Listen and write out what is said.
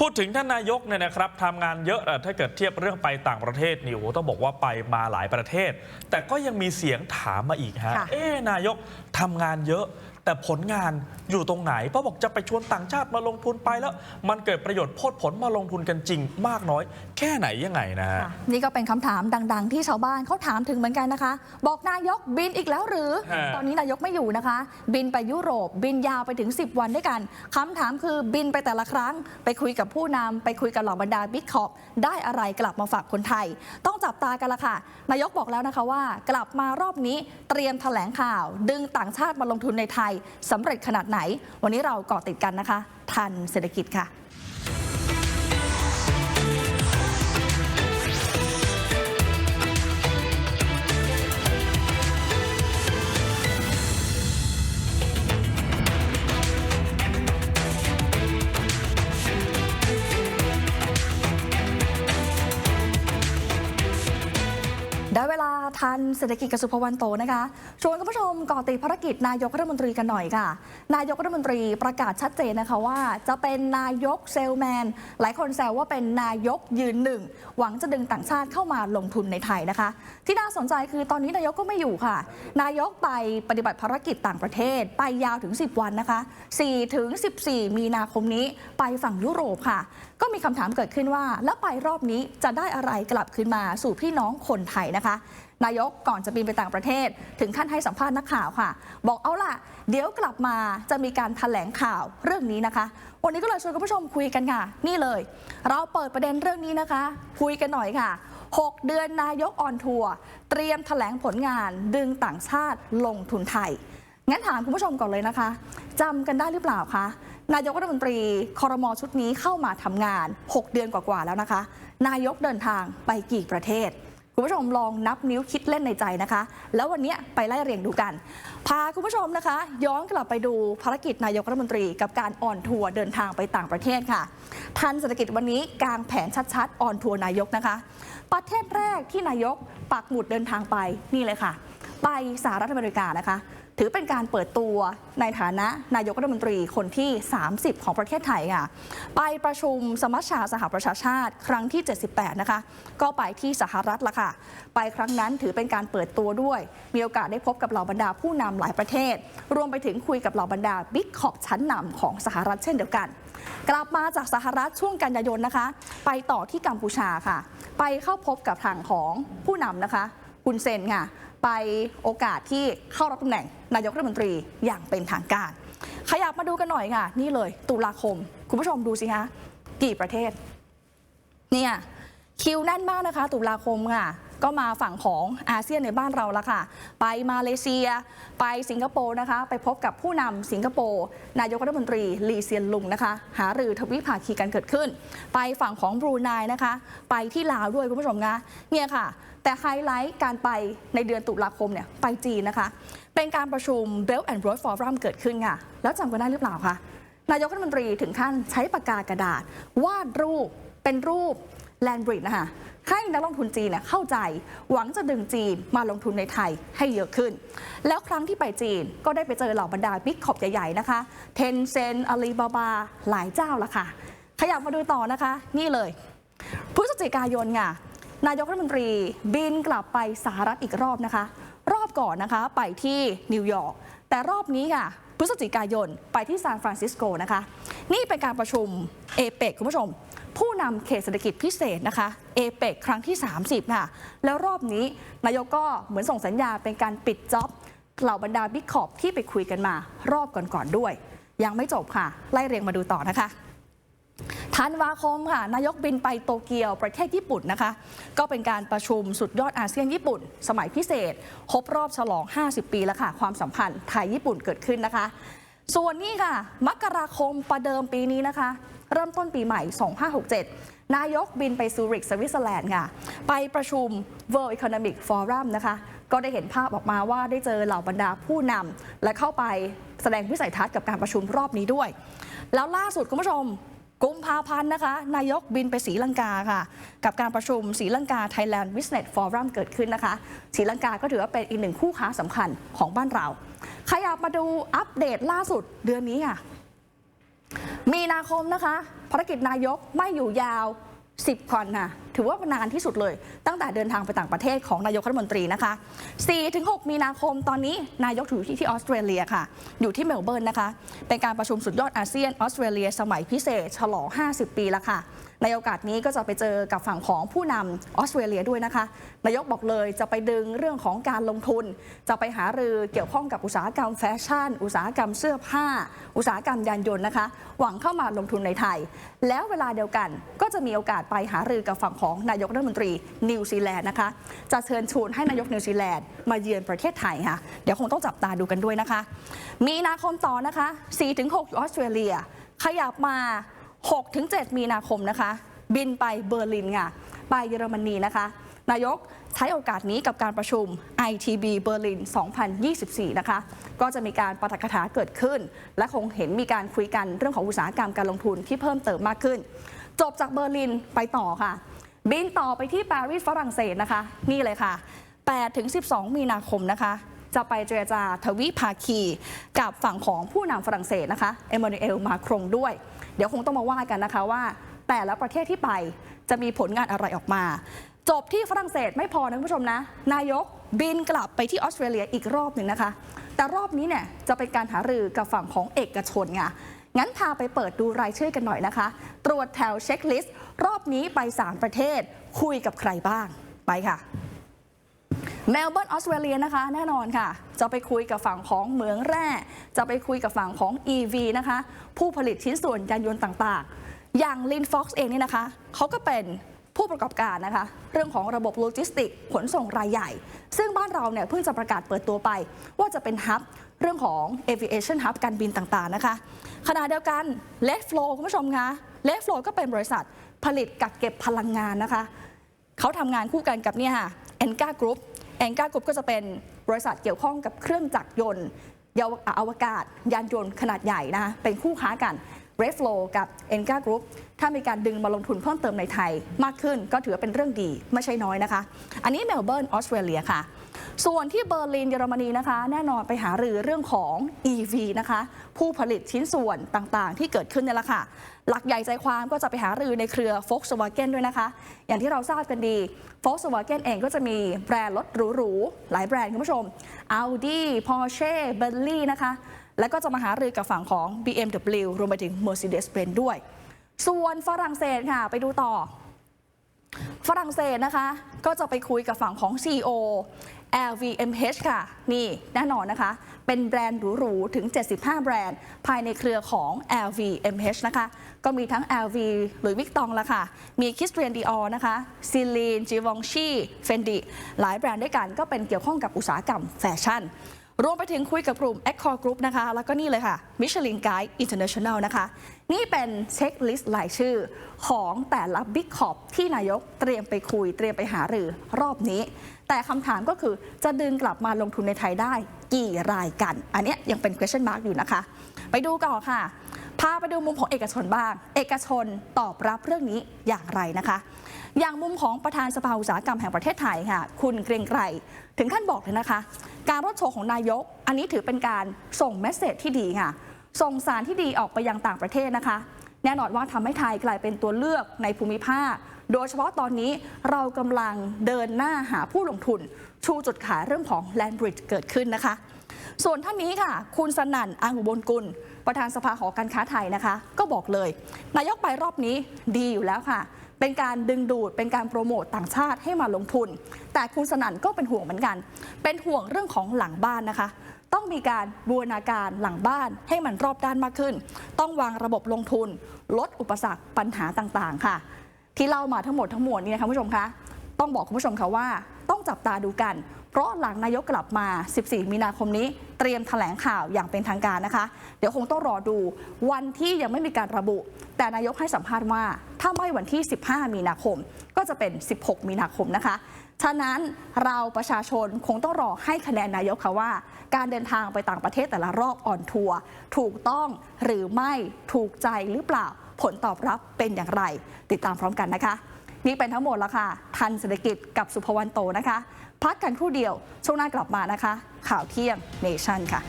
พูดถึงท่านนายกเนี่ยนะครับทำงานเยอะอะถ้าเกิดเทียบเรื่องไปต่างประเทศนี่โอ้โหต้องบอกว่าไปมาหลายประเทศ แต่ก็ยังมีเสียงถามมาอีกฮะค่ะเอ๊ะนายกทำงานเยอะ แต่ผลงานอยู่ตรงไหนเพราะบอกจะไปชวนต่างชาติมาลงทุนไปแล้ว มันเกิดประโยชน์โพดผลมาลงทุนกันจริงมากน้อย แค่ไหนยังไงนะฮะค่ะนี่ก็เป็นคำถามดัง ๆ ที่ชาวบ้านเขาถามถึงเหมือนกันนะคะ บอกนายกบินอีกแล้วหรือ ฮะ ตอนนี้นายกไม่อยู่นะคะ บินไปยุโรป บินยาวไปถึง 10 วันด้วยกันคำถามคือบินไปแต่ละครั้ง ไปคุยกับผู้นำไปคุยกับเหล่าบรรดาบิ๊กคอปได้อะไรกลับมาฝากคนไทย ต้องจับตากันละค่ะ นายกบอกแล้วนะคะว่า กลับมารอบนี้เตรียมแถลงข่าว ดึงต่างชาติมาลงทุนในไทยสำเร็จขนาดไหน วันนี้เราเกาะติดกันนะคะ ทันเศรษฐกิจค่ะ วลาทันเศรษฐกิจกับสุภวันโตนะคะชวนคุณผู้ชมก่อติดภารกิจนายกรัฐมนตรีกันหน่อยค่ะ นายกรัฐมนตรีประกาศชัดเจนนะคะว่า จะเป็นนายกเซลแมน หลายคนแซวว่าเป็นนายกยืนหนึ่ง หวังจะดึงต่างชาติเข้ามาลงทุนในไทยนะคะ ที่น่าสนใจคือตอนนี้นายกก็ไม่อยู่ค่ะ นายกไปปฏิบัติภารกิจต่างประเทศ ไปยาวถึง 10 วันนะคะ4ถึง14 มีนาคมนี้ไปฝั่งยุโรปค่ะ ก็มีคำถามเกิดขึ้นว่า แล้วไปรอบนี้จะได้อะไรกลับคืนมาสู่พี่น้องคนไทยนะคะ นายกก่อนจะบินไปต่างประเทศ ถึงขั้นให้สัมภาษณ์นักข่าวค่ะ บอกเอาล่ะ เดี๋ยวกลับมาจะมีการถแถลงข่าวเรื่องนี้นะคะ วันนี้ก็เลยชวนคุณผู้ชมคุยกันค่ะ นี่เลย เราเปิดประเด็นเรื่องนี้นะคะ คุยกันหน่อยค่ะ 6 เดือนนายกออนทัวร์เตรียมถแถลงผลงานดึงต่างชาติลงทุนไทยงั้นถามคุณผู้ชมก่อนเลยนะคะจำกันได้หรือเปล่าคะนายกรัฐมนตรีคอรมอชุดนี้เข้ามาทำงาน 6 เดือนกว่าๆแล้วนะคะ นายกเดินทางไปกี่ประเทศ คุณผู้ชมลองนับนิ้วคิดเล่นในใจนะคะ แล้ววันนี้ไปไล่เรียงดูกัน พาคุณผู้ชมนะคะ ย้อนกลับไปดูภารกิจนายกรัฐมนตรี กับการออนทัวร์เดินทางไปต่างประเทศค่ะ ทันเศรษฐกิจวันนี้กางแผนชัดๆออนทัวร์นายกนะคะ ประเทศแรกที่นายกปักหมุดเดินทางไปนี่เลยค่ะ ไปสหรัฐอเมริกานะคะ ถือเป็นการเปิดตัวในฐานะนายกรัฐมนตรีคนที่ 30 ของประเทศไทยค่ะ ไปประชุมสมัชชาสหประชาชาติ ครั้งที่ 78 นะคะ ก็ไปที่สหรัฐละค่ะ ไปครั้งนั้นถือเป็นการเปิดตัวด้วย มีโอกาสได้พบกับเหล่าบรรดาผู้นำหลายประเทศ รวมไปถึงคุยกับเหล่าบรรดาบิ๊กขอบชั้นนำของสหรัฐเช่นเดียวกัน กลับมาจากสหรัฐช่วงกันยายนนะคะ ไปต่อที่กัมพูชาค่ะ ไปเข้าพบกับทางของผู้นำนะคะ ฮุนเซนค่ะไปโอกาสที่เข้ารับตำแหน่งนายกรัฐมนตรีอย่างเป็นทางการ ขยับมาดูกันหน่อยค่ะ นี่เลยตุลาคม คุณผู้ชมดูสิคะกี่ประเทศ เนี่ยคิวแน่นมากนะคะ ตุลาคมค่ะ ก็มาฝั่งของอาเซียนในบ้านเราละค่ะ ไปมาเลเซีย ไปสิงคโปร์นะคะ ไปพบกับผู้นำสิงคโปร์นายกรัฐมนตรีลีเซียนลุงนะคะ หารือทวิภาคีกันเกิดขึ้น ไปฝั่งของบรูไนนะคะ ไปที่ลาวด้วยคุณผู้ชมนะเนี่ยค่ะ แต่ไฮไลท์การไปในเดือนตุลาคมเนี่ยไปจีนนะคะ เป็นการประชุม Belt and Road Forum เกิดขึ้นค่ะ แล้วจำกันได้หรือเปล่าคะนายกรัฐมนตรีถึงขั้นใช้ปากกากระดาษ วาดรูปเป็นรูปแลนบริดนะคะให้นักลงทุนจีนเนี่ยเข้าใจ หวังจะดึงจีนมาลงทุนในไทยให้เยอะขึ้น แล้วครั้งที่ไปจีนก็ได้ไปเจอเหล่าบรรดาบิ๊กขอบใหญ่ๆนะคะเทนเซนอาลีบาบา หลายเจ้าละค่ะ ขยับมาดูต่อนะคะ นี่เลยพฤศจิกายนค่ะ นายกรัฐมนตรีบินกลับไปสหรัฐอีกรอบนะคะ รอบก่อนนะคะไปที่นิวยอร์กแต่รอบนี้ค่ะพฤศจิกายนไปที่ซานฟรานซิสโกนะคะ นี่เป็นการประชุมเอเปกคุณผู้ชม ผู้นำเขตเศรษฐกิจพิเศษนะคะเอเปกครั้งที่ 30 ค่ะ แล้วรอบนี้นายกก็เหมือนส่งสัญญาเป็นการปิดจ็อบเหล่าบรรดาบิ๊กขอบที่ไปคุยกันมา รอบก่อนๆด้วย ยังไม่จบค่ะ ไล่เรียงมาดูต่อนะคะ ธันวาคมค่ะนายกบินไปโตเกียวประเทศญี่ปุ่นนะคะ ก็เป็นการประชุมสุดยอดอาเซียนญี่ปุ่น สมัยพิเศษ ครบรอบฉลอง 50 ปีแล้วค่ะ ความสัมพันธ์ไทยญี่ปุ่นเกิดขึ้นนะคะ ส่วนนี้ค่ะมกราคมประเดิมปีนี้นะคะ เริ่มต้นปีใหม่ 2567 นายกบินไปซูริกสวิตเซอร์แลนด์ค่ะ ไปประชุม World Economic Forum นะคะ ก็ได้เห็นภาพออกมาว่าได้เจอเหล่าบรรดาผู้นำและเข้าไปแสดงวิสัยทัศน์กับการประชุมรอบนี้ด้วย แล้วล่าสุดคุณผู้ชม กุมภาพันธ์นะคะ นายกบินไปศรีลังกาค่ะ กับการประชุมศรีลังกา Thailand Business Forum เกิดขึ้นนะคะศรีลังกาก็ถือว่าเป็นอีกหนึ่งคู่ค้าสำคัญของบ้านเรา ขยับมาดูอัปเดตล่าสุดเดือนนี้ค่ะมีนาคมนะคะภารกิจนายกไม่อยู่ยาว 10วันนะถือว่านานที่สุดเลย ตั้งแต่เดินทางไปต่างประเทศของนายกรัฐมนตรีนะคะ 4-6 มีนาคมตอนนี้นายกอยู่ที่ที่ออสเตรเลียค่ะ อยู่ที่เมลเบิร์นนะคะ เป็นการประชุมสุดยอดอาเซียนออสเตรเลีย สมัยพิเศษ ฉลอง 50 ปีแล้วค่ะ ในโอกาสนี้ก็จะไปเจอกับฝั่งของผู้นำออสเตรเลียด้วยนะคะ นายกบอกเลยจะไปดึงเรื่องของการลงทุน จะไปหารือเกี่ยวข้องกับอุตสาหกรรมแฟชั่น อุตสาหกรรมเสื้อผ้า อุตสาหกรรมยานยนต์นะคะ หวังเข้ามาลงทุนในไทย แล้วเวลาเดียวกันก็จะมีโอกาสไปหารือกับฝั่งของนายกรัฐมนตรีนิวซีแลนด์นะคะจะเชิญชวนให้นายกนิวซีแลนด์มาเยือนประเทศไทยค่ะเดี๋ยวคงต้องจับตาดูกันด้วยนะคะ มีนาคมต่อนะคะ 4-6อยู่ออสเตรเลียขยับมา 6-7 มีนาคมนะคะ บินไปเบอร์ลินค่ะ ไปเยอรมนีนะคะ นายกใช้โอกาสนี้กับการประชุม ITB เบอร์ลิน 2024 นะคะ ก็จะมีการปาฐกถาเกิดขึ้น และคงเห็นมีการคุยกันเรื่องของอุตสาหกรรมการลงทุนที่เพิ่มเติมมากขึ้น จบจากเบอร์ลินไปต่อค่ะ บินต่อไปที่ปารีสฝรั่งเศสนะคะ นี่เลยค่ะ8ถึง12 มีนาคมนะคะ จะไปเจรจาทวิภาคี กับฝั่งของผู้นำฝรั่งเศสนะคะเอมานูเอลมาครงด้วย เดี๋ยวคงต้องมาว่ากันนะคะว่า แต่ละประเทศที่ไปจะมีผลงานอะไรออกมา จบที่ฝรั่งเศสไม่พอนะคุณผู้ชมนะ นายกบินกลับไปที่ออสเตรเลียอีกรอบหนึ่งนะคะ แต่รอบนี้เนี่ยจะเป็นการหารือกับฝั่งของเอกชนไงงั้นพาไปเปิดดูรายชื่อกันหน่อยนะคะ ตรวจแถวเช็คลิสต์ รอบนี้ไป 3 ประเทศ คุยกับใครบ้าง ไปค่ะ เมลเบิร์นออสเตรเลียนะคะ แน่นอนค่ะ จะไปคุยกับฝั่งของเหมืองแร่ จะไปคุยกับฝั่งของ EV นะคะ ผู้ผลิตชิ้นส่วนยานยนต์ต่างๆ อย่าง l i n Fox เองนี่นะคะเขาก็เป็นผู้ประกอบการนะคะ เรื่องของระบบโลจิสติกขนส่งรายใหญ่ ซึ่งบ้านเราเนี่ยเพิ่งจะประกาศเปิดตัวไป ว่าจะเป็นฮับเรื่องของ aviation hub การบินต่างๆนะคะขณะเดียวกัน Let Flow คุณผู้ชมคะ Let Flow ก็เป็นบริษัทผลิตกักเก็บพลังงานนะคะเขาทำงานคู่กันกับเนี่ยค่ะ e n g a Group งก้ากรุ๊ปก็จะเป็นบริษัทเกี่ยวข้องกับเครื่องจักรยนต์ยาวอวกาศ ยานยนต์ขนาดใหญ่นะคะเป็นคู่ค้ากัน r e d f l o w กับ e n g a Group ถ้ามีการดึงมาลงทุนเพิ่มเติมในไทย มากขึ้นก็ถือว่าเป็นเรื่องดีไม่ใช่น้อยนะคะ อันนี้เมลเบิร์นออสเตรเลียค่ะ ส่วนที่เบอร์ลินเยอรมนีนะคะ แน่นอนไปหารือเรื่องของ EV นะคะ ผู้ผลิตชิ้นส่วนต่างๆ ที่เกิดขึ้นเนี่ยแหละค่ะ หลักใหญ่ใจความก็จะไปหารือในเครือ Volkswagen ด้วยนะคะ อย่างที่เราทราบกันดี Volkswagen เองก็จะมีแบรนด์รถหรูๆหลายแบรนด์คุณผู้ชม Audi Porsche Bentley นะคะ แล้วก็จะมาหารือกับฝั่งของ BMW รวมไปถึง Mercedes-Benz ด้วย ส่วนฝรั่งเศสค่ะ ไปดูต่อ ฝรั่งเศสนะคะ ก็จะไปคุยกับฝั่งของ CEO LVMH ค่ะ นี่แน่นอนนะคะ เป็นแบรนด์หรูๆ ถึง 75 แบรนด์ ภายในเครือของ LVMH นะคะ ก็มีทั้ง LV หรือวิกตองละค่ะ มีคิสเตียนดีออนะคะซิลีนจีวองชีเฟนดิหลายแบรนด์ด้วยกันก็เป็นเกี่ยวข้องกับอุตสาหกรรมแฟชั่น รวมไปถึงคุยกับกลุ่ม Accor Group นะคะ แล้วก็นี่เลยค่ะ Michelin Guide International นะคะ นี่เป็นเช็คลิสต์รายชื่อของแต่ละบิ๊กขอบที่นายกเตรียมไปคุยเตรียมไปหารือรอบนี้ แต่คำถามก็คือจะดึงกลับมาลงทุนในไทยได้กี่รายกัน อันนี้ยังเป็น question mark อยู่นะคะ ไปดูก่อนค่ะ พาไปดูมุมของเอกชนบ้าง เอกชนตอบรับเรื่องนี้อย่างไรนะคะอย่างมุมของประธานสภาอุตสาหกรรมแห่งประเทศไทยค่ะ คุณเกรงไกรถึงขั้นบอกเลยนะคะ การรถโชว์ของนายก อันนี้ถือเป็นการส่งเมสเซจที่ดีค่ะ ส่งสารที่ดีออกไปยังต่างประเทศนะคะ แน่นอนว่าทำให้ไทยกลายเป็นตัวเลือกในภูมิภาค โดยเฉพาะตอนนี้เรากำลังเดินหน้าหาผู้ลงทุน ชูจุดขายเรื่องของ Land Bridge เกิดขึ้นนะคะ ส่วนท่านนี้ค่ะ คุณสนั่นอังอุบลกุล ประธานสภาหอการค้าไทยนะคะ ก็บอกเลย นายกไปรอบนี้ดีอยู่แล้วค่ะ เป็นการดึงดูดเป็นการโปรโมตต่างชาติให้มาลงทุน แต่คุณสนั่นก็เป็นห่วงเหมือนกัน เป็นห่วงเรื่องของหลังบ้านนะคะ ต้องมีการบูรณาการหลังบ้านให้มันรอบด้านมากขึ้น ต้องวางระบบลงทุน ลดอุปสรรคปัญหาต่างๆ ค่ะ ที่เล่ามาทั้งหมดทั้งมวลนี้นะคะผู้ชมคะต้องบอกคุณผู้ชมค่ะว่า จับตาดูกัน เพราะหลังนายกกลับมา 14 มีนาคมนี้ เตรียมแถลงข่าวอย่างเป็นทางการนะคะ เดี๋ยวคงต้องรอดูวันที่ยังไม่มีการระบุ แต่นายกให้สัมภาษณ์ว่า ถ้าไม่วันที่ 15 มีนาคม ก็จะเป็น 16 มีนาคมนะคะฉะนั้นเราประชาชนคงต้องรอให้คะแนนนายกค่ะว่า การเดินทางไปต่างประเทศแต่ละรอบออนทัวร์ถูกต้องหรือไม่ถูกใจหรือเปล่าผลตอบรับเป็นอย่างไร ติดตามพร้อมกันนะคะ นี่เป็นทั้งหมดแล้วค่ะ ทันเศรษฐกิจกับสุภวันโตนะคะ พักกันครู่เดียว ช่วงหน้ากลับมานะคะ ข่าวเที่ยงเนชั่นค่ะ